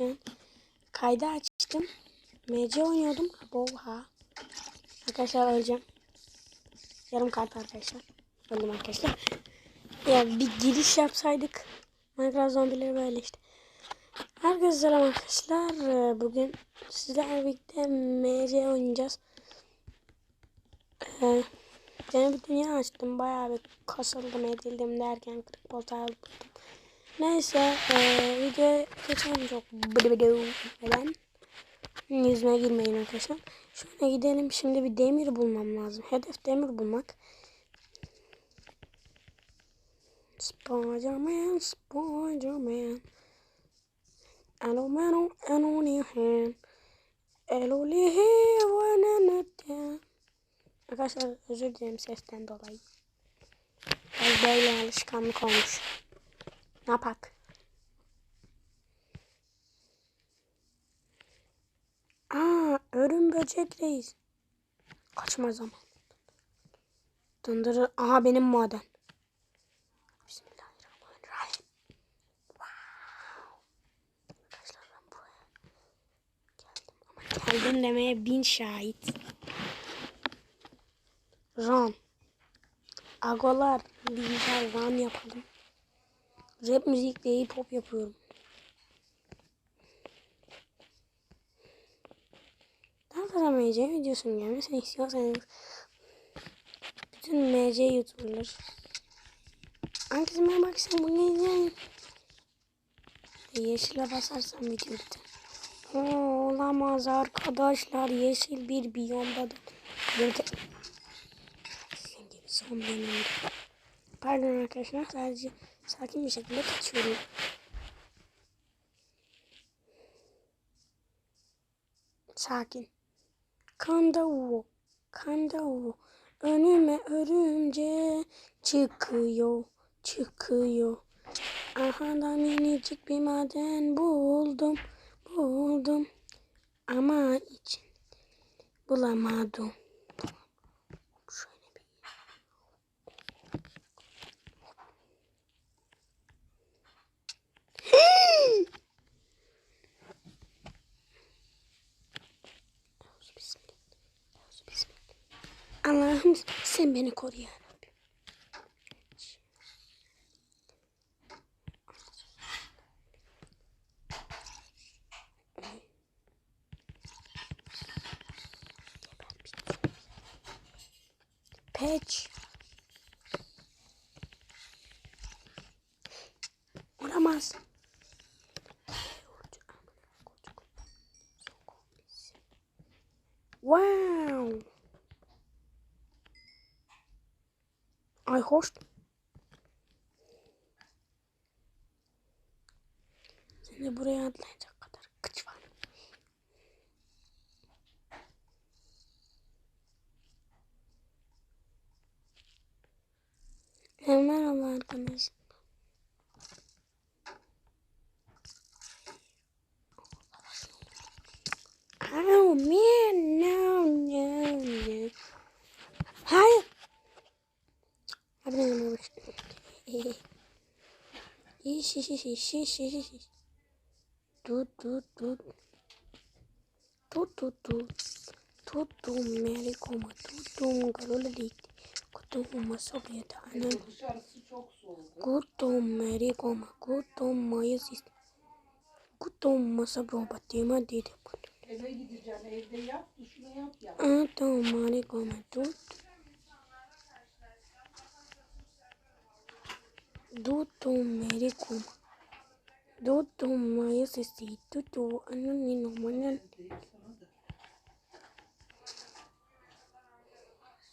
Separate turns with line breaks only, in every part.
an. Kaydı açtım. MC oynuyordum. Oha. Arkadaşlar öleceğim. Yarım kalp arkadaşlar. Öldüm arkadaşlar. Ya bir giriş yapsaydık. Minecraft zombileri böyle işte. Herkese selam arkadaşlar. Ee, Bugün sizlerle birlikte MC oynayacağız. Ee, yeni bir dünya açtım. Bayağı bir kasıldım edildim derken kırık portal buldum. Neyse ee, videoya geçelim çok neden? Yüzüme girmeyin arkadaşlar. Şöyle gidelim. Şimdi bir demir bulmam lazım. Hedef demir bulmak. Spider-Man, Spider-Man. Hello, man, and on your hand. Hello, here, Arkadaşlar özür dilerim sesten dolayı. Az böyle alışkanlık olmuş. Ne yapak? Aa, örüm böcek reis. Kaçma zaman. Dındırı. Aha benim maden. Bismillahirrahmanirrahim. Wow. Arkadaşlar ben geldim demeye bin şahit. Run. Agolar bilgisayar run yapalım. Rap müzik değil pop yapıyorum. Daha fazla MC videosunun gelmesini istiyorsanız bütün MC YouTuber'lar Herkese merhaba akşam bu ne Yeşile basarsam video. Oo, olamaz arkadaşlar yeşil bir biyomda da sizin gibi son benim. Pardon arkadaşlar sadece sakin bir şekilde kaçıyorum. Sakin. Kanda uvo, kanda uvo. Önüme örümce çıkıyor, çıkıyor. Aha da minicik bir maden buldum, buldum. Ama için bulamadım. Vamos sembene coreano. Pet. Olamaz. Wow. Ay hoş. Sen de buraya atlayacak kadar kıç var. E, merhaba arkadaşlar. Oh man, no, Ixi, ixi, ixi, ixi, ixi. Tu, tu, tu. Tu, tu, tu. Tu, tu, meri koma. Tu, tu, garula dik.
Kutumuma sobyata. Anam.
Kutum meri koma. Kutum maya sistem. Kutum masabro batema dedim.
Eve gideceğim. Evde yap. Duşunu yap ya.
Ah, tamam. Meri koma. Tu, tu. Meri koma. Tuttum mayıs ist. Tutu anan ni nomanan.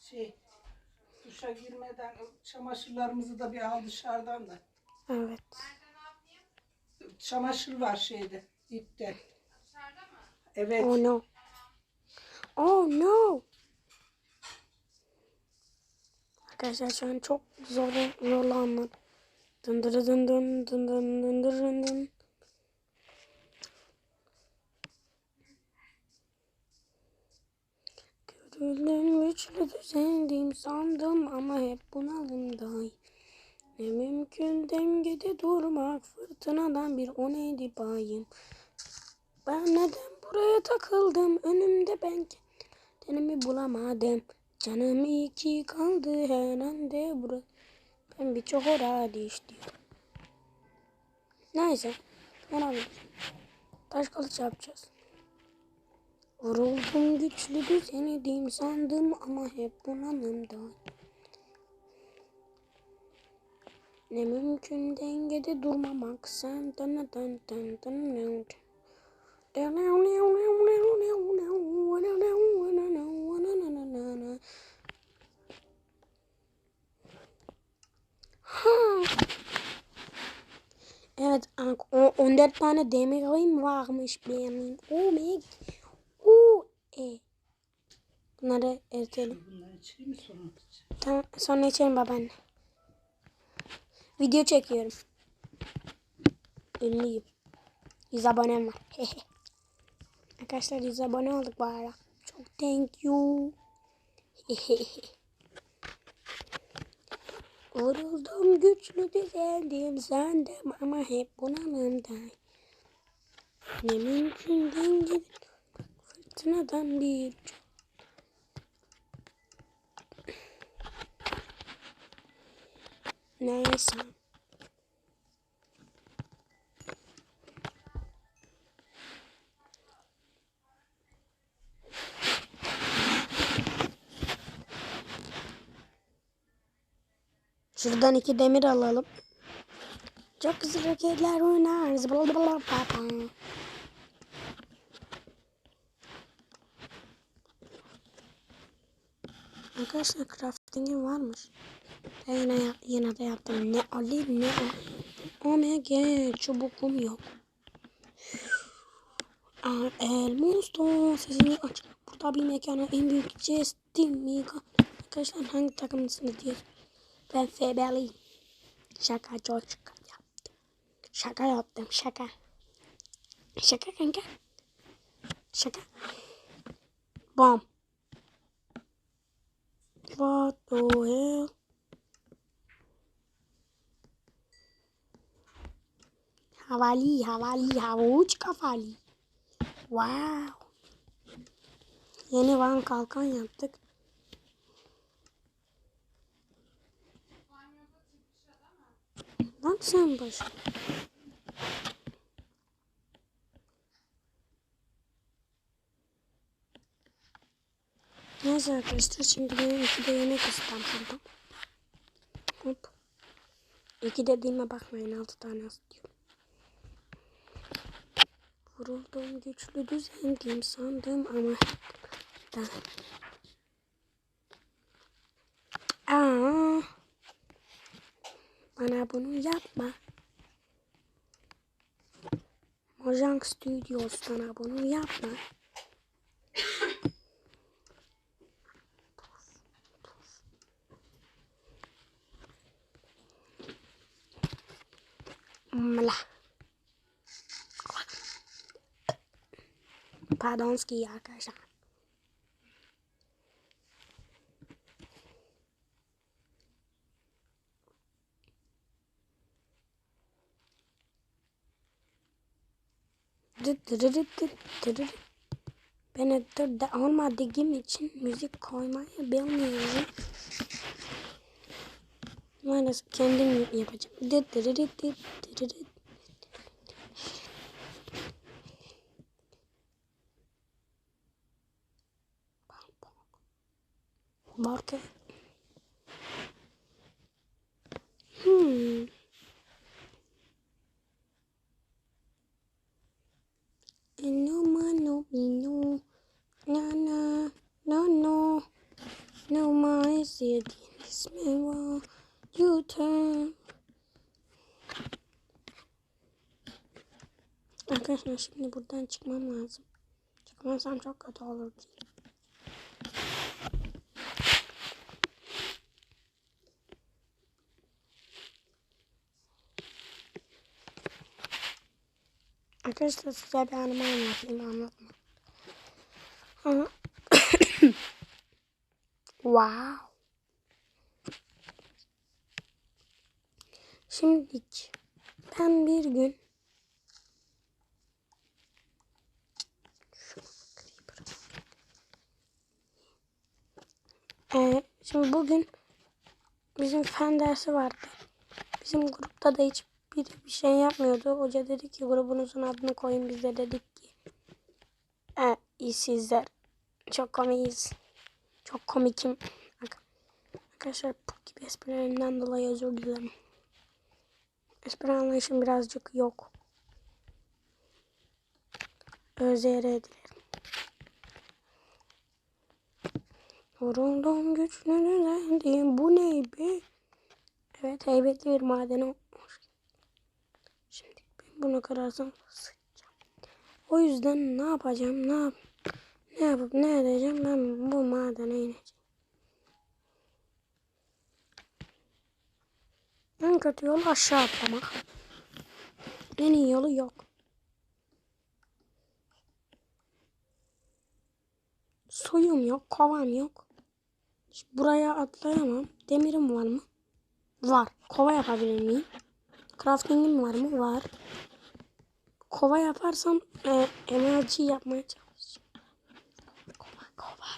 Şey, duşa girmeden çamaşırlarımızı da bir al dışarıdan da.
Evet.
Çamaşır var şeyde, ipte. Evet.
Oh no. Oh no. Arkadaşlar şu an çok zor zorlu anladım. Dın dın dın dın dın dın dın dın dın. Görüldüm güçlü düzenliyim sandım ama hep bunalımdayım. Ne mümkün dengede durmak fırtınadan bir o neydi bayım. Ben neden buraya takıldım? Önümde ben kendimi bulamadım. Canım iki kaldı her anda burası. Ben birçok oraya düştüm. Neyse. Olabilir. Taş kılıç yapacağız. Vuruldum güçlü düzenledim sandım ama hep bunalımda. Ne mümkün dengede durmamak sen dın dın dın dın dın. Ha. O- 14 tane demirim varmış benim. Oh my Oh, e. Bunları eritelim.
Bunları içeyim sonra içeceğim?
Tamam, sonra içerim babaanne. Video çekiyorum. Ünlüyüm. 100 abonem var. Arkadaşlar 100 abone olduk bu ara. Çok thank you. Vuruldum güçlü düzeldim sandım ama hep bunalımdayım. Ne mümkün dengede fırtınadan bir Neyse. Şuradan iki demir alalım. Çok güzel hareketler oynarız. Bla bla bla bla bla. Arkadaşlar crafting'im varmış. Ben yine, yap- yine de yaptım. Ne alayım ne o. Omega çubukum yok. El Musto sesini aç. Burada bir mekana en büyük jestim. Arkadaşlar hangi takımlısınız diye. Ben FB'liyim. Şaka çok yaptım. Şaka yaptım şaka. Şaka kanka. Şaka. Bom. What the hell? Havali, havali, havuç kafali. Wow. Yeni van kalkan yaptık. Bak sen baş. Neyse arkadaşlar şimdi benim iki de yemek İstanbul'da. Hop. İki dediğime bakmayın altı tane istiyorum. Vuruldum güçlü düzendim sandım ama da. Bana bunu yapma. Mojang Studios bana bunu yapma. Mla. Pardonski arkadaşlar. Ben editörde olmadığım için müzik koymayı bilmiyorum. Maalesef kendim yapacağım. Marka. Hmm. No mano no na na no no my city smell you turn Arkadaşlar şimdi buradan çıkmam lazım. Çıkmazsam çok kötü olur diye. Arkadaşlar size bir anımı anlatayım anlatma wow. Şimdilik ben bir gün Ee, şimdi bugün bizim fen dersi vardı. Bizim grupta da hiç bir, bir şey yapmıyordu. Hoca dedi ki grubunuzun adını koyun biz de dedik ki e, iyi sizler. Çok komiyiz. Çok komikim. Arkadaşlar bu gibi esprilerimden dolayı özür dilerim. Espri anlayışım birazcık yok. Özür dilerim. Yoruldum güçlendim. Bu ne be? Evet heybetli bir maden olmuş. Şimdi ben bunu kırarsam sıçacağım. O yüzden ne yapacağım? Ne yap ne yapıp ne edeceğim? Ben bu madene ineceğim. En kötü yol aşağı atlamak. En iyi yolu yok. Suyum yok, kovam yok. Buraya atlayamam. Demirim var mı? Var. Kova yapabilir miyim? Crafting'im var mı? Var. Kova yaparsam e, enerji yapmaya. Kova, kova.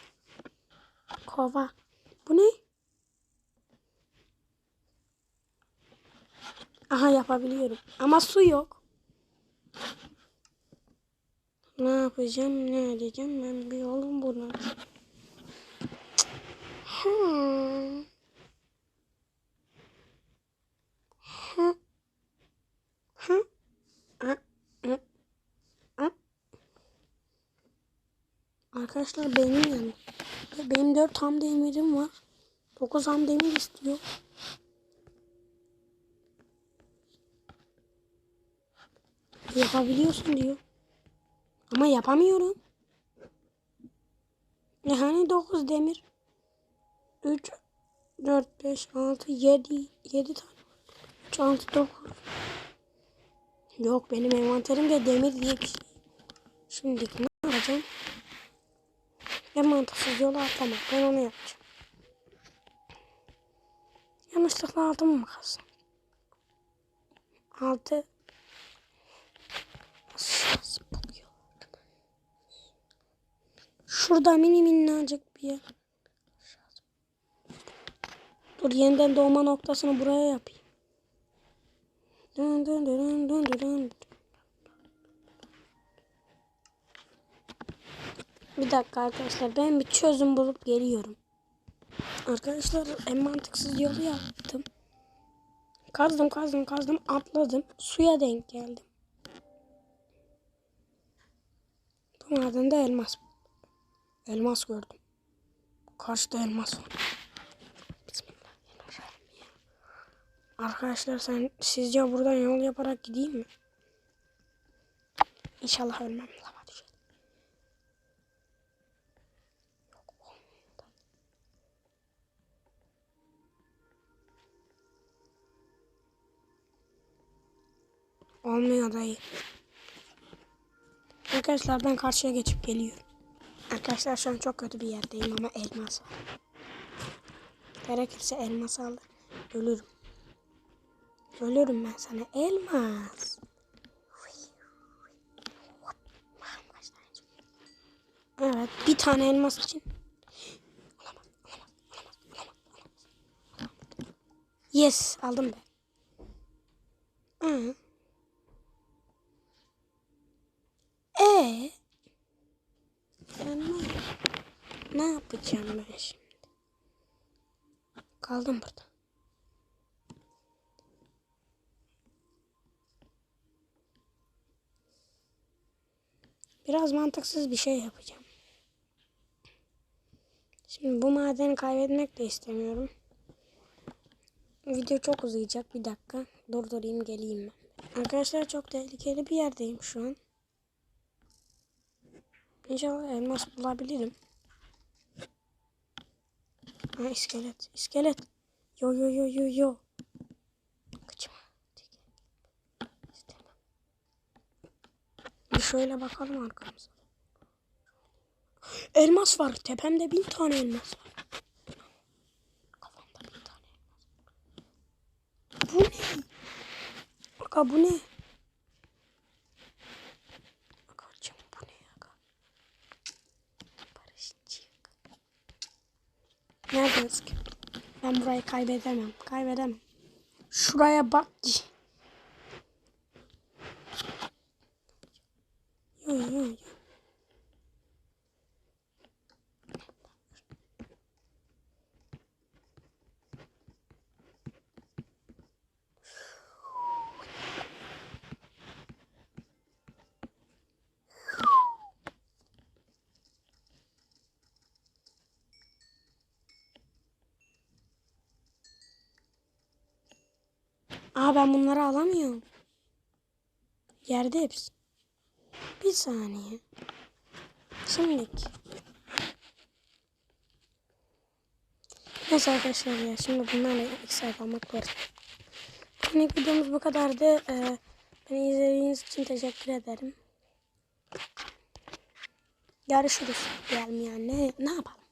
Kova. Bu ne? Aha yapabiliyorum. Ama su yok. Ne yapacağım? Ne edeceğim? Ben bir yolum bulmam. Hmm. Arkadaşlar benim yani. Benim 4 ham demirim var. 9 ham demir istiyor. Yapabiliyorsun diyor. Ama yapamıyorum. Ne hani 9 demir? 3 4 5 6 7 7 tane. 3 6 9. Yok benim envanterimde demir diye bir şey. Şimdi ne yapacağım? En mantıksız yolu atlamak. Ben onu yapacağım. Yanlışlıkla aldım mı kalsın? 6 Nasıl bakıyor? Şurada mini minnacık bir yer. Dur yeniden doğma noktasını buraya yapayım. Dın dın dın dın dın dın. Bir dakika arkadaşlar ben bir çözüm bulup geliyorum. Arkadaşlar en mantıksız yolu yaptım. Kazdım kazdım kazdım atladım suya denk geldim. Bu madende elmas. Elmas gördüm. Karşıda elmas var. Arkadaşlar sen sizce buradan yol yaparak gideyim mi? İnşallah ölmem Olmuyor dayı. Arkadaşlar ben karşıya geçip geliyorum. Arkadaşlar şu an çok kötü bir yerdeyim ama elmas var. Gerekirse elmas alır. Ölürüm. Ölürüm ben sana. Elmas. Evet bir tane elmas için. Yes aldım ben. Hı. Ee, ben ne, ne yapacağım ben şimdi? Kaldım burada. Biraz mantıksız bir şey yapacağım. Şimdi bu madeni kaybetmek de istemiyorum. Video çok uzayacak. Bir dakika. Durdurayım geleyim ben. Arkadaşlar çok tehlikeli bir yerdeyim şu an. İnşallah elmas bulabilirim. Ha iskelet. Yo yo yo yo yo. Kaçma. İstemem. Bir şöyle bakalım arkamıza. Elmas var. Tepemde bin tane elmas var. Kafamda bin tane elmas var. Bu ne? Aga bu ne? Bu ne aga? Barışçık. Neredesiniz ki? Ben burayı kaybedemem. Kaybedemem. Şuraya bak. Yo yo yo. Aa ben bunları alamıyorum. Yerde hepsi. Bir saniye. Şimdilik. Neyse arkadaşlar ya şimdi bunlarla iki saat almak var. Bugün ilk videomuz bu kadardı. Ee, beni izlediğiniz için teşekkür ederim. Görüşürüz. Diyelim yani. Ne, ne yapalım?